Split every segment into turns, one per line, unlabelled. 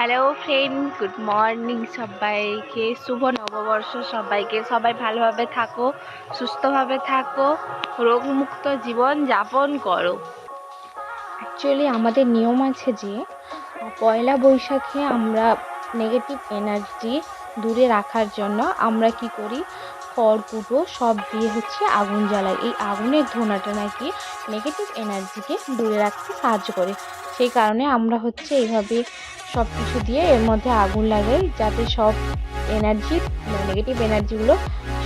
Hello friend good morning সবাইকে। শুভ নববর্ষ সবাইকে। সবাই ভালোভাবে থাকো, সুস্থভাবে থাকো, রোগমুক্ত জীবন যাপন করো।
অ্যাকচুয়ালি আমাদের নিয়ম আছে যে, পয়লা বৈশাখে আমরা নেগেটিভ এনার্জি দূরে রাখার জন্য আমরা কি করি? খড়কুটো সব দিয়ে হচ্ছে আগুন জ্বালাই। এই আগুনের ধোঁয়াটা নাকি নেগেটিভ এনার্জিকে দূরে রাখতে সাহায্য করে। সেই কারণে আমরা হচ্ছে এইভাবে সব কিছু দিয়ে এর মধ্যে আগুন লাগাই যাতে সব এনার্জি নেগেটিভ এনার্জিগুলো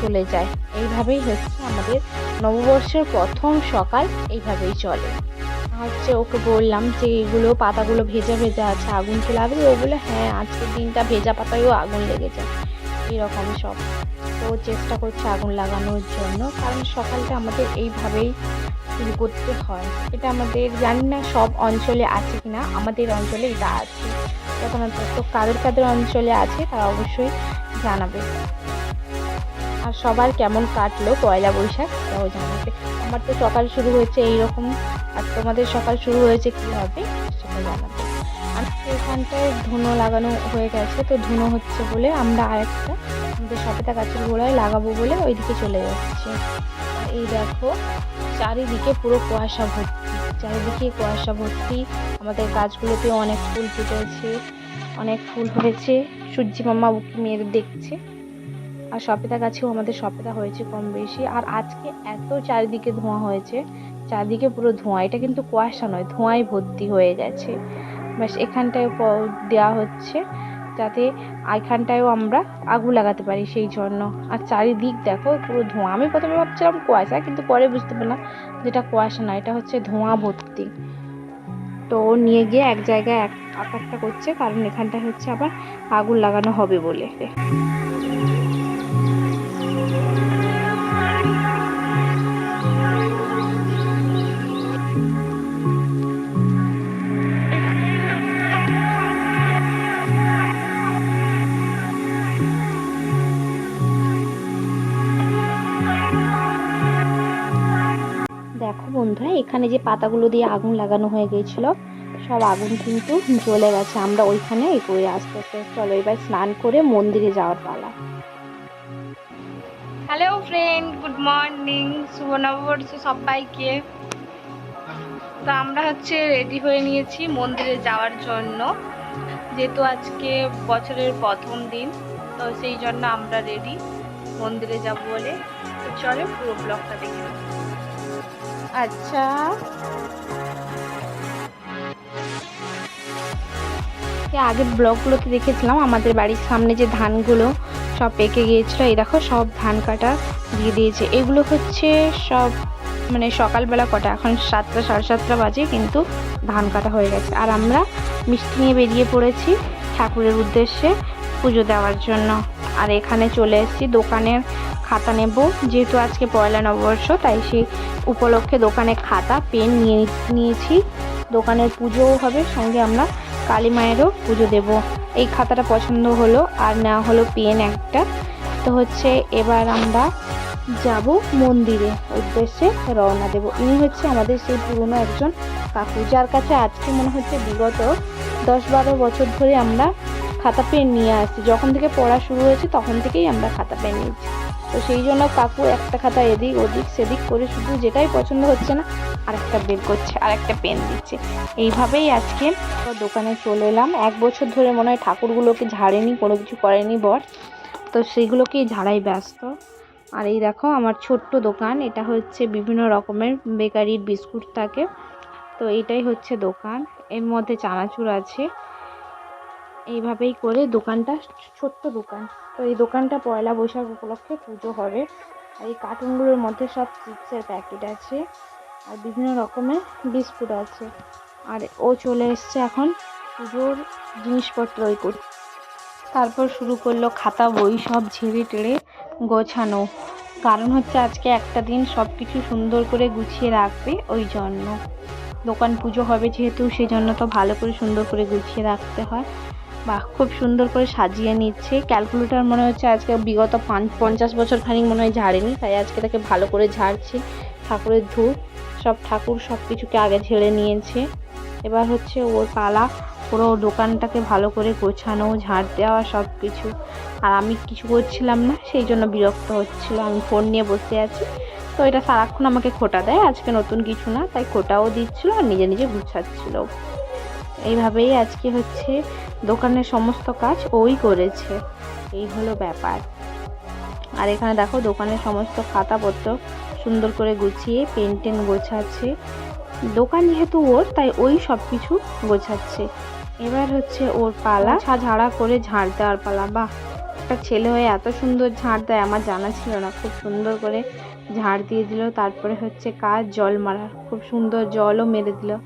চলে যায়। এইভাবেই হচ্ছে আমাদের নববর্ষের প্রথম সকাল, এইভাবেই চলে। হচ্ছে ওকে বললাম যে এগুলো পাতাগুলো ভেজা ভেজা আছে, আগুন কি লাগবে ও বলে হ্যাঁ আজকের দিনটা ভেজা পাতায়ও আগুন লেগে যায় এরকম সব। তো চেষ্টা করছে আগুন লাগানোর জন্য, কারণ সকালটা আমাদের এইভাবেই শুরু করতে হয়। এটা আমাদের, জানি না সব অঞ্চলে আছে কি না আমাদের অঞ্চলে এটা আছে। প্রধানত তো কাদের কাদের অঞ্চলে আছে, তারা অবশ্যই জানাবে। আর সবার কেমন কাটলো পয়লা বৈশাখ তাও জানাবে। আমার তো সকাল শুরু হয়েছে এইরকম, আর তোমাদের সকাল শুরু হয়েছে কী হবে, সেটা জানাবে। এখানটায় ধুনো লাগানো হয়ে গেছে, তো ধুনো হচ্ছে বলে আমরা আরেকটা আমাদের সবেতা গাছের গোড়ায় লাগাবো বলে ওইদিকে চলে যাচ্ছে। এই দেখো, চারিদিকে পুরো কুয়াশা ভর্তি, চারিদিকে কুয়াশা ভর্তি। আমাদের গাছগুলোতে অনেক ফুল ফুটেছে, অনেক ফুল হয়েছে সূর্যি মামা উকি দেখছে। আর সপেতা গাছেও আমাদের সবেদা হয়েছে কম বেশি। আর আজকে এত চারিদিকে ধোঁয়া হয়েছে, চারদিকে পুরো ধোঁয়া। এটা কিন্তু কুয়াশা নয়, ধোঁয়ায় ভর্তি হয়ে গেছে। ব্যাস, এখানটায় দেওয়া হচ্ছে যাতে এখানটায়ও আমরা আগুন লাগাতে পারি সেই জন্য। আর চারিদিক দেখো, পুরো ধোঁয়া। আমি প্রথমে ভাবছিলাম কুয়াশা, কিন্তু পরে বুঝতে পারলাম যেটা কুয়াশা না, এটা হচ্ছে ধোঁয়া ভর্তি। তো নিয়ে গিয়ে এক জায়গায় এক আকারটা করছে, কারণ এখানটায় হচ্ছে আবার আগুন লাগানো হবে বলে। বন্ধুরা, এখানে যে পাতাগুলো দিয়ে আগুন লাগানো হয়ে গিয়েছিল, সব আগুন কিন্তু জ্বলে গেছে। আমরা ওইখানে করে আস্তে আস্তে চলো, এবার স্নান করে মন্দিরে যাওয়ার পালা।
হ্যালো ফ্রেন্ড গুড মর্নিং শুভ নববর্ষ সবাইকে। তো আমরা হচ্ছে রেডি হয়ে নিয়েছি মন্দিরে যাওয়ার জন্য, যেহেতু আজকে বছরের প্রথম দিন, তো সেই জন্য আমরা রেডি মন্দিরে যাব বলে। তো চলো পুরো ব্লগটা দেখে।
আচ্ছা। আগের ব্লগগুলোতে দেখেছিলাম, আমাদের বাড়ির সামনে যে ধানগুলো সব পেকে গিয়েছিল, এই দেখো সব ধান কাটা দিয়ে দিয়েছে। এগুলো হচ্ছে সব মানে সকালবেলা কটা, এখন সাতটা, সাড়ে সাতটা বাজে, কিন্তু ধান কাটা হয়ে গেছে। আর আমরা মিষ্টি নিয়ে বেরিয়ে পড়েছি ঠাকুরের উদ্দেশ্যে পুজো দেওয়ার জন্য। আর এখানে চলে এসেছি দোকানের খাতা নেব। যেহেতু আজকে পয়লা নববর্ষ, তাই সেই উপলক্ষে দোকানে খাতা, পেন নিয়ে নিয়েছি। দোকানের পুজোও হবে, সঙ্গে আমরা কালী মায়েরও পুজো দেব। এই খাতাটা পছন্দ হলো, আর না হলো পেন একটা। তো হচ্ছে এবার আমরা যাব মন্দিরে, উদ্দেশ্যে রওনা দেব। ইনি হচ্ছে আমাদের সেই পুরনো একজন কাকু, যার কাছে আজকে মনে হচ্ছে বিগত দশ বারো বছর ধরে আমরা খাতা পেন নিয়ে আসছি। যখন থেকে পড়া শুরু হয়েছে, তখন থেকেই আমরা খাতা পেন নিয়েছি। তো সেই জন্য কাকু একটা খাতা এদিক ওদিক সেদিক করে শুধু যেটাই পছন্দ হচ্ছে না আর একটা বের করছে আর একটা পেন দিচ্ছে। এইভাবেই আজকে দোকানে চলে এলাম। এক বছর ধরে মনে হয় ঠাকুরগুলোকে ঝাড়েনি, কোনো কিছু করেনি বর। তো সেইগুলোকেই ঝাড়াই ব্যস্ত। আর এই দেখো আমার ছোট্ট দোকান, এটা হচ্ছে বিভিন্ন রকমের বেকারির বিস্কুট থাকে। তো এইটাই হচ্ছে দোকান। এর মধ্যে চানাচুর আছে। এইভাবেই করে দোকানটা, ছোট্ট দোকান। তো এই দোকানটা পয়লা বৈশাখ উপলক্ষে পুজো হবে। আর এই কার্টুনগুলোর মধ্যে সব চিপসের প্যাকেট আছে। আর বিভিন্ন রকমের বিস্কুট আছে। আর ও চলে এসছে এখন পুজোর জিনিসপত্র ওই করতে তারপর শুরু করল খাতা, বই সব ঝেড়ে টেড়ে গোছানো। কারণ হচ্ছে আজকে একটা দিন সব কিছু সুন্দর করে গুছিয়ে রাখবে ওই জন্য। দোকান পুজো হবে যেহেতু সেই জন্য তো ভালো করে সুন্দর করে গুছিয়ে রাখতে হয়। বাহ, খুব সুন্দর করে সাজিয়ে নিচ্ছে। ক্যালকুলেটর মনে হচ্ছে আজকে বিগত পঞ্চাশ বছর খানিক মনে হয় ঝাড়েনি, তাই আজকে তাকে ভালো করে ঝাড়ছে। ঠাকুরের ধূপ, সব ঠাকুর সব কিছুকে আগে ঝেড়ে নিয়েছে। এবার হচ্ছে ওর পালা, পুরো দোকানটাকে ভালো করে গোছানো, ঝাড় দেওয়া, সব কিছু। আর আমি কিছু করছিলাম না, সেই জন্য বিরক্ত হচ্ছিল। আমি ফোন নিয়ে বসে আছি। তো এটা সারাক্ষণ আমাকে খোটা দেয়, আজকে নতুন কিছু না, তাই খোটাও দিচ্ছিল আর নিজে নিজে গুছাচ্ছিল। এইভাবেই আজকে হচ্ছে দোকানের সমস্ত কাজ ওই করেছে। এই হলো ব্যাপার। আর এখানে দেখো, দোকানের সমস্ত খাতাপত্র সুন্দর করে গুছিয়ে পেন টেন গোছাচ্ছে। দোকান যেহেতু ওর, তাই ওই সব কিছু গোছাচ্ছে। এবার হচ্ছে ওর পালা। ঝাড়া করে ঝাড় দেওয়ার পালা। বাহ! একটা ছেলে হয়ে এত সুন্দর ঝাড় দেয়, আমার জানা ছিল না। খুব সুন্দর করে ঝাড় দিয়ে দিল, তারপরে হচ্ছে কাজ জল মারা। খুব সুন্দর জলও মেরে দিল।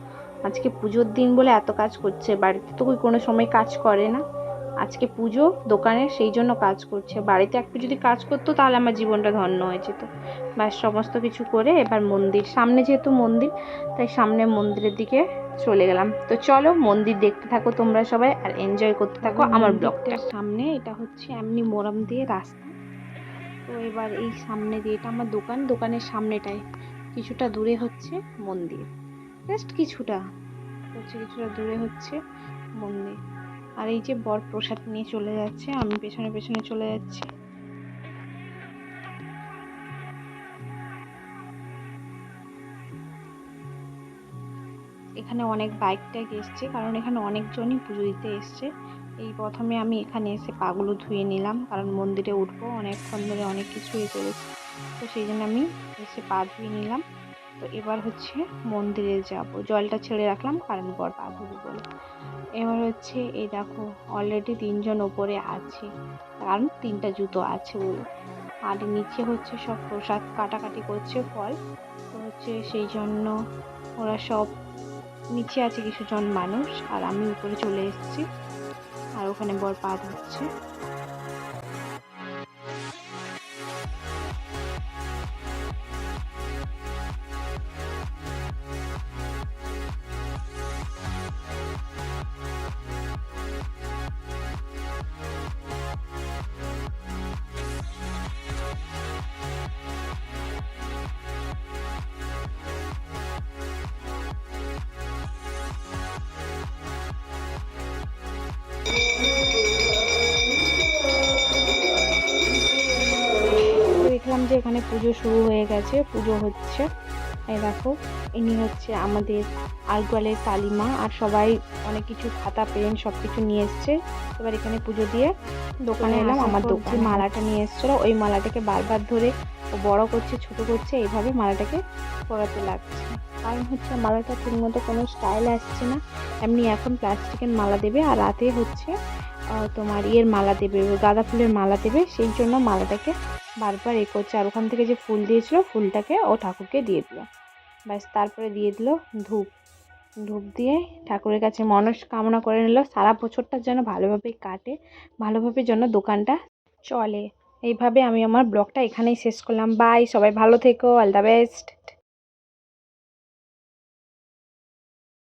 আজকে পুজোর দিন বলে এত কাজ করছে বাড়িতে তো কোনো সময় কাজ করে না। আজকে পুজো দোকানে সেই জন্য কাজ করছে। বাড়িতে একটু যদি কাজ করতো তাহলে আমার জীবনটা ধন্য হয়ে যেত। ব্যাস সমস্ত কিছু করে এবার মন্দির সামনে যেহেতু মন্দির তাই সামনে মন্দিরের দিকে চলে গেলাম। তো চলো মন্দির দেখতে থাকো তোমরা সবাই আর এনজয় করতে থাকো আমার ব্লগটার সামনে এটা হচ্ছে এমনি মোরাম দিয়ে রাস্তা। তো এবার এই সামনে দিয়ে এটা আমার দোকান দোকানের সামনেটায় কিছুটা দূরে হচ্ছে মন্দির। জাস্ট কিছুটা। হচ্ছে কিছুটা দূরে হচ্ছে মন্দির আর এই যে বর প্রসাদ নিয়ে চলে যাচ্ছে, আমি পেছনে পেছনে চলে যাচ্ছি। এখানে অনেক বাইক টাইক এসছে, কারণ এখানে অনেকজনই পুজো দিতে এসছে। এই প্রথমে আমি এখানে এসে পাগুলো ধুয়ে নিলাম, কারণ মন্দিরে উঠবো, অনেকক্ষণ ধরে অনেক কিছু ইয়ে করেছি। তো সেই জন্য আমি এসে পা ধুয়ে নিলাম। তো এবার হচ্ছে মন্দিরে যাব। জলটা ছেড়ে রাখলাম, কারণ বর পা ধুবে বলে। এবার হচ্ছে এই দেখো অলরেডি তিনজন ওপরে আছে, কারণ তিনটা জুতো আছে বলে। আর নিচে হচ্ছে সব প্রসাদ কাটাকাটি করছে ফল। তো হচ্ছে সেই জন্য ওরা সব নিচে আছে কিছুজন মানুষ, আর আমি উপরে চলে এসেছি। আর ওখানে বর পা ধুচ্ছে দেখলাম যে এখানে পুজো শুরু হয়ে গেছে পুজো হচ্ছে। এই দেখো ইনি হচ্ছে আমাদের আলগোয়ালের কালিমা আর সবাই অনেক কিছু খাতা পেন সব কিছু নিয়ে এসছে। এবার এখানে পুজো দিয়ে দোকানে এলাম। আমার দোকানে মালাটা নিয়ে এসেছিল। ওই মালাটাকে বারবার ধরে ও বড় করছে ছোট করছে এইভাবে মালাটাকে পরাতে লাগছে। কারণ হচ্ছে মালাটা ঠিকমতো কোনো স্টাইল আসছে না। এমনি এখন প্লাস্টিকের মালা দেবে আর রাতে হচ্ছে তোমার ইয়ের মালা দেবে, গাঁদা ফুলের মালা দেবে, সেই জন্য মালাটাকে বারবার এ করছে। আর ওখান থেকে যে ফুল দিয়েছিল, ফুলটাকে ও ঠাকুরকে দিয়ে দিল। ব্যাস, তারপরে দিয়ে দিল ধূপ। ধূপ দিয়ে ঠাকুরের কাছে মনস্কামনা করে নিল, সারা বছরটার যেন ভালোভাবে কাটে, ভালোভাবে যেন দোকানটা চলে। এইভাবে আমি আমার ব্লগটা এখানেই শেষ করলাম। বাই, সবাই ভালো থেকো, অল দ্য বেস্ট।